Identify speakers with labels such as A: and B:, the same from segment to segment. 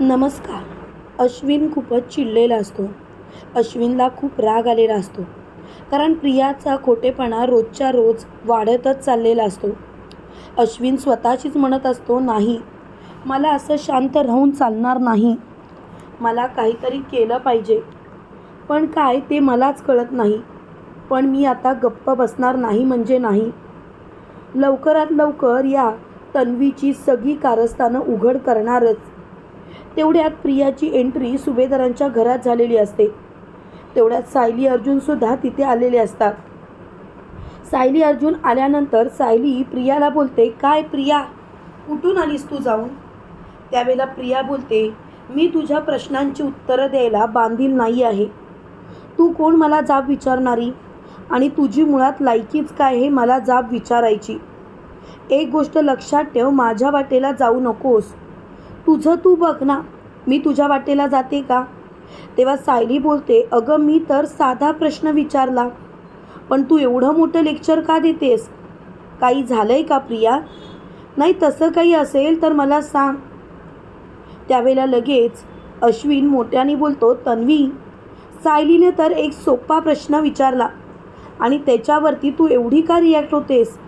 A: नमस्कार. अश्विन खूपच चिडलेला असतो. अश्विनला खूप राग आलेला असतो. कारण प्रियाचा खोटेपणा रोजच्या रोज वाढतच चाललेला असतो. अश्विन स्वतःशीच म्हणत असतो नाही मला असं शांत राहून चालणार नाही. मला काहीतरी केलं पाहिजे. पण काय ते मलाच कळत नाही. पण मी आता गप्प बसणार नाही म्हणजे नाही. लवकरात लवकर या तन्वीची सगळी कारस्थानं उघड करणारच. तेवढ्यात प्रियाची एंट्री सुभेदारांच्या घरात झालेली असते. तेवढ्यात सायली अर्जुनसुद्धा तिथे आलेले असतात. सायली अर्जुन आल्यानंतर सायली प्रियाला बोलते काय प्रिया कुठून आलीस तू जाऊन? त्यावेळेला प्रिया बोलते मी तुझ्या प्रश्नांची उत्तरं द्यायला बांधील नाही आहे. तू कोण मला जाब विचारणारी? आणि तुझी मुळात लायकीच काय हे मला जाब विचारायची? एक गोष्ट लक्षात ठेव माझ्या वाटेला जाऊ नकोस. तुझं तू बघ ना. मी तुझ्या वाटेला जाते का? तेव्हा सायली बोलते अगं मी तर साधा प्रश्न विचारला. पण तू एवढं मोठं लेक्चर का देतेस? काही झालंय का प्रिया? नाही तसं काही असेल तर मला सांग. त्यावेळेला लगेच अश्विन मोठ्याने बोलतो तन्वी सायलीने तर एक सोपा प्रश्न विचारला आणि त्याच्यावरती तू एवढी का रिॲक्ट होतेस?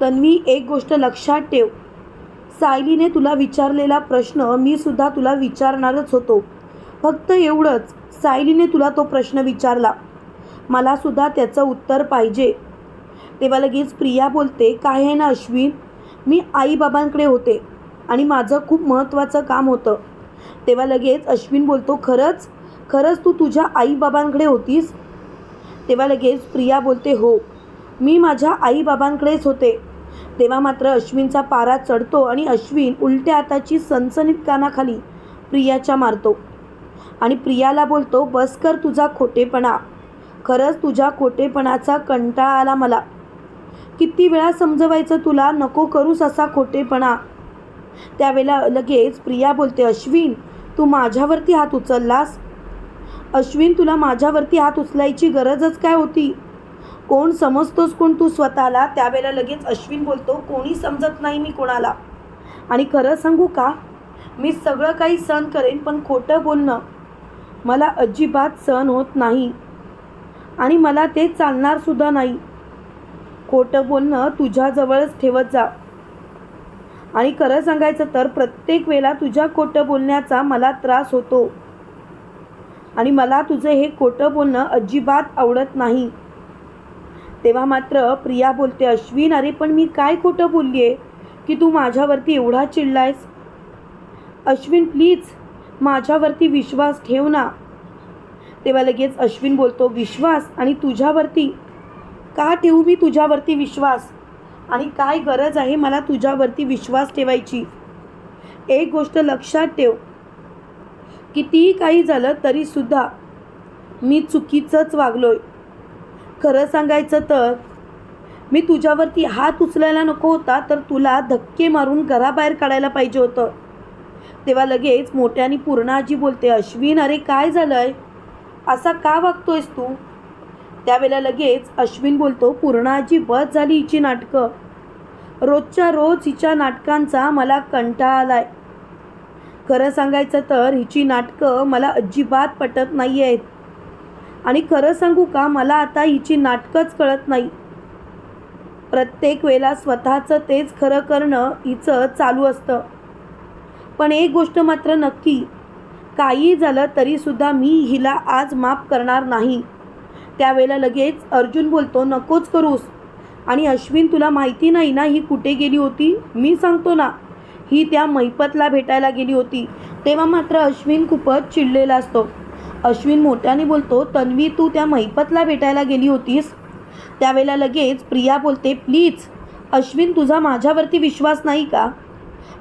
A: तन्वी एक गोष्ट लक्षात ठेव. सायलीने तुला विचारलेला प्रश्न मी सुद्धा तुला विचारणारच होतो. फक्त एवढंच सायलीने तुला तो प्रश्न विचारला. मला सुद्धा त्याचं उत्तर पाहिजे. तेव्हा लगेच प्रिया बोलते काय आहे ना अश्विन? मी आईबाबांकडे होते आणि माझं खूप महत्त्वाचं काम होतं. तेव्हा लगेच अश्विन बोलतो खरंच? खरंच तू तुझ्या आईबाबांकडे होतीस? तेव्हा लगेच प्रिया बोलते हो. मी माझ्या आईबाबांकडेच होते. तेव्हा मात्र अश्विनचा पारा चढतो आणि अश्विन उलट्या हाताची सनसनीत कानाखाली प्रियाच्या मारतो. आणि प्रियाला बोलतो बस कर तुझा खोटेपणा. खरंच तुझ्या खोटेपणाचा कंटाळा आला मला. किती वेळा समजवायचं तुला नको करूस असा खोटेपणा. त्यावेळेला लगेच प्रिया बोलते अश्विन तू माझ्यावरती हात उचललास? अश्विन तुला माझ्यावरती हात उचलायची गरजच काय होती? कोण समजतोस कोण तू स्वतःला? त्यावेळेला लगेच अश्विन बोलतो कोणी समजत नाही मी कोणाला. आणि खरं सांगू का? मी सगळं काही सहन करेन पण खोटं बोलणं मला अजिबात सहन होत नाही. आणि मला ते चालणारसुद्धा नाही. खोटं बोलणं तुझ्याजवळच ठेवत जा. आणि खरं सांगायचं तर प्रत्येक वेळेला तुझ्या खोटं बोलण्याचा मला त्रास होतो. आणि मला तुझं हे खोटं बोलणं अजिबात आवडत नाही. तेव्हा मात्र प्रिया बोलते अश्विन अरे पण मी काय खोटं बोलली आहे की तू माझ्यावरती एवढा चिडलायस? अश्विन प्लीज माझ्यावरती विश्वास ठेव ना. तेव्हा लगेच अश्विन बोलतो विश्वास? आणि तुझ्यावरती? का ठेवू मी तुझ्यावरती विश्वास? आणि काय गरज आहे मला तुझ्यावरती विश्वास ठेवायची? एक गोष्ट लक्षात ठेव कितीही काही झालं तरीसुद्धा मी चुकीचंच वागलोय. खरं सांगायचं तर मी तुझ्यावरती हात उचलायला नको होता तर तुला धक्के मारून घराबाहेर काढायला पाहिजे होतं. तेव्हा लगेच मोठ्याने पूर्णाजी बोलते अश्विन अरे काय झालं आहे असा का वागतोयस तू? त्यावेळेला लगेच अश्विन बोलतो पूर्णाजी बस झाली हिची नाटकं. रोजच्या रोज हिच्या नाटकांचा मला कंटाळा आलाय. खरं सांगायचं तर हिची नाटकं मला अजिबात पटत नाही आहेत आणि खरं सांगू का मला आता हिची नाटकंच कळत नाही. प्रत्येक वेळेला स्वतःचं तेच खरं करणं हिचं चालू असतं. पण एक गोष्ट मात्र नक्की काही झालं तरीसुद्धा मी हिला आज माफ करणार नाही. त्यावेळेला लगेच अर्जुन बोलतो नकोच करूस. आणि अश्विन तुला माहिती नाही ना ही कुठे गेली होती? मी सांगतो ना ही त्या मैपतला भेटायला गेली होती. तेव्हा मात्र अश्विन खूपच चिडलेला असतो. अश्विन मोठ्याने बोलतो तन्वी तू त्या मैपतला भेटायला गेली होतीस. त्यावेळेला लगेच प्रिया बोलते प्लीज अश्विन तुझा माझ्यावरती विश्वास नाही का?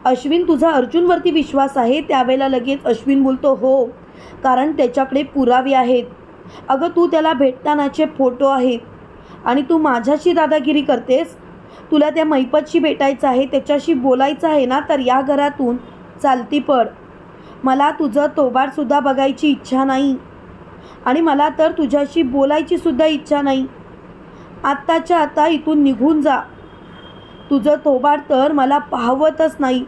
A: अश्विन तुझा अर्जुनवरती विश्वास आहे. त्यावेळेला लगेच अश्विन बोलतो हो कारण त्याच्याकडे पुरावे आहेत. अगं तू त्याला भेटतानाचे फोटो आहेत आणि तू माझ्याशी दादागिरी करतेस. तुला त्या मैपतशी भेटायचं आहे त्याच्याशी बोलायचं आहे ना तर या घरातून चालती पड मला तुझं तोबाडसुद्धा बघायची इच्छा नाही. आणि मला तर तुझ्याशी बोलायचीसुद्धा इच्छा नाही. आत्ताच्या आता इथून निघून जा. तुझं तोबार तर मला पाहवतच नाही.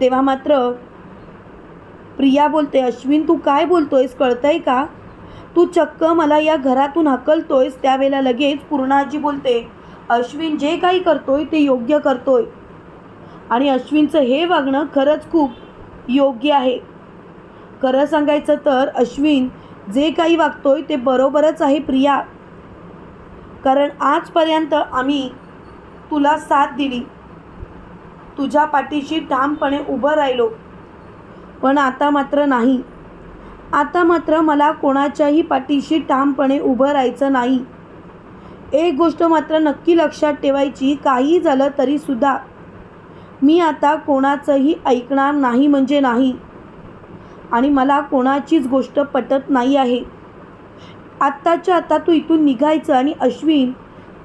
A: तेव्हा मात्र प्रिया बोलते अश्विन तू काय बोलतोयस? कळतंय का? तू चक्क मला या घरातून हकलतोयस. त्यावेळेला लगेच पूर्णाजी बोलते अश्विन जे काही करतोय ते योग्य करतोय. आणि अश्विनचं हे वागणं खरंच खूप योग्य आहे. खरं सांगायचं तर अश्विन जे काही वागतोय ते बरोबरच आहे प्रिया. कारण आजपर्यंत आम्ही तुला साथ दिली. तुझ्या पाठीशी ठामपणे उभं राहिलो. पण आता मात्र नाही. आता मात्र मला कोणाच्याही पाठीशी ठामपणे उभं राहायचं नाही. एक गोष्ट मात्र नक्की लक्षात ठेवायची काही झालं तरीसुद्धा मी आता कोणाचंही ऐकणार नाही म्हणजे नाही. आणि मला कोणाचीच गोष्ट पटत नाही आहे. आत्ताच्या आता तू इथून निघायचं आणि अश्विन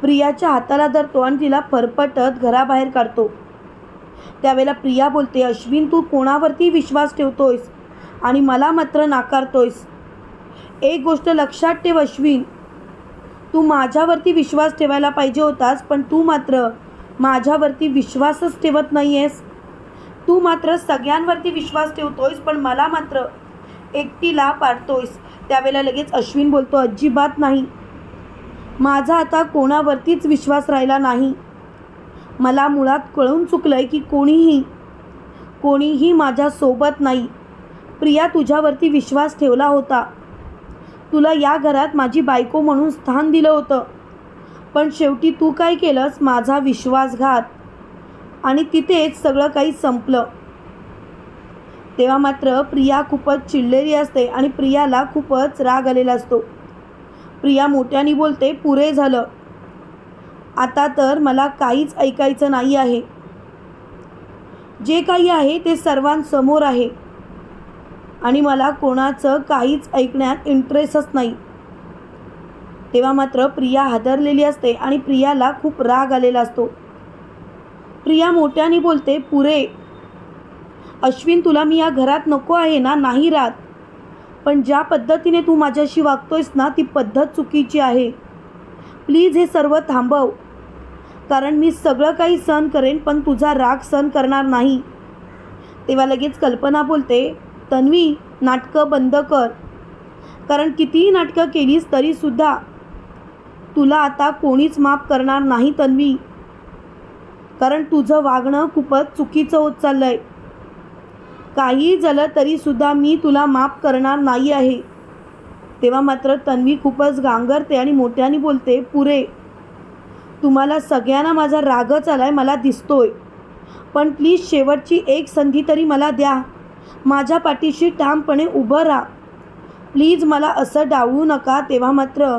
A: प्रियाच्या हाताला धरतो आणि तिला फरफटत घराबाहेर काढतो. त्यावेळेला प्रिया बोलते अश्विन तू कोणावरती विश्वास ठेवतोयस? आणि मला मात्र नाकारतोयस. एक गोष्ट लक्षात ठेव अश्विन. तू माझ्यावरती विश्वास ठेवायला पाहिजे होतास पण तू मात्र माझ्यावरती विश्वासच ठेवत नाही आहेस तू मात्र सगळ्यांवरती विश्वास ठेवतोयस पण मला मात्र एकटीला पाडतोयस. त्यावेळेला लगेच अश्विन बोलतो अजिबात नाही. माझा आता कोणावरतीच विश्वास राहिला नाही. मला मुळात कळून चुकलं आहे की कोणीही कोणीही माझ्यासोबत नाही. प्रिया तुझ्यावरती विश्वास ठेवला होता. तुला या घरात माझी बायको म्हणून स्थान दिलं होतं. पण शेवटी तू काय केलंस? माझा विश्वासघात. आणि तिथेच सगळं काही संपलं. तेव्हा मात्र प्रिया खूपच चिडलेली असते आणि प्रियाला खूपच राग आलेला असतो. प्रिया मोठ्याने बोलते पुरे झालं. आता तर मला काहीच ऐकायचं नाही आहे. जे काही आहे ते सर्वांसमोर आहे. आणि मला कोणाचं काहीच ऐकण्यात इंटरेस्टच नाही. तेव्हा मात्र प्रिया हादरलेली असते आणि प्रियाला खूप राग आलेला असतो. प्रिया मोठ्याने बोलते पुरे अश्विन तुला मी या घरात नको आहे ना नाही राहत. पण ज्या पद्धतीने तू माझ्याशी वागतोयस ना ती पद्धत चुकीची आहे. प्लीज हे सर्व थांबव. कारण मी सगळं काही सहन करेन पण तुझा राग सहन करणार नाही. तेव्हा लगेच कल्पना बोलते तन्वी नाटकं बंद कर. कारण कितीही नाटकं केलीस तरीसुद्धा तुला आता कोणीच माफ करणार नाही तन्वी. कारण तुझं वागणं खूपच चुकीचं होत चाललं आहे काही झालं तरीसुद्धा मी तुला माफ करणार नाही आहे. तेव्हा मात्र तन्वी खूपच गांगरते आणि मोठ्याने बोलते पुरे तुम्हाला सगळ्यांना माझा रागच आलाय मला दिसतोय. पण प्लीज शेवटची एक संधी तरी मला द्या. माझ्या पाठीशी ठामपणे उभं राहा. प्लीज मला असं डावू नका. तेव्हा मात्र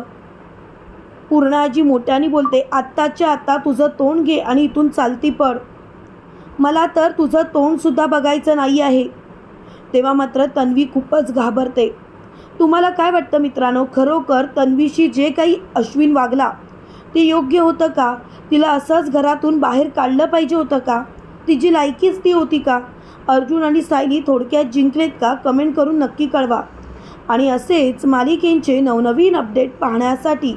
A: पूर्णाजी मोठ्याने बोलते आत्ताच्या आत्ता तुझं तोंड घे आणि इथून चालती पड मला तर तुझं तोंडसुद्धा बघायचं नाही आहे. तेव्हा मात्र तन्वी खूपच घाबरते. तुम्हाला काय वाटतं मित्रांनो? खरोखर तन्वीशी जे काही अश्विन वागला ते योग्य होतं का? तिला असंच घरातून बाहेर काढलं पाहिजे होतं का? तिची लायकीच ती होती का? अर्जुन आणि सायली थोडक्यात जिंकलेत का? कमेंट करून नक्की कळवा. आणि असेच मालिकेंचे नवनवीन अपडेट पाहण्यासाठी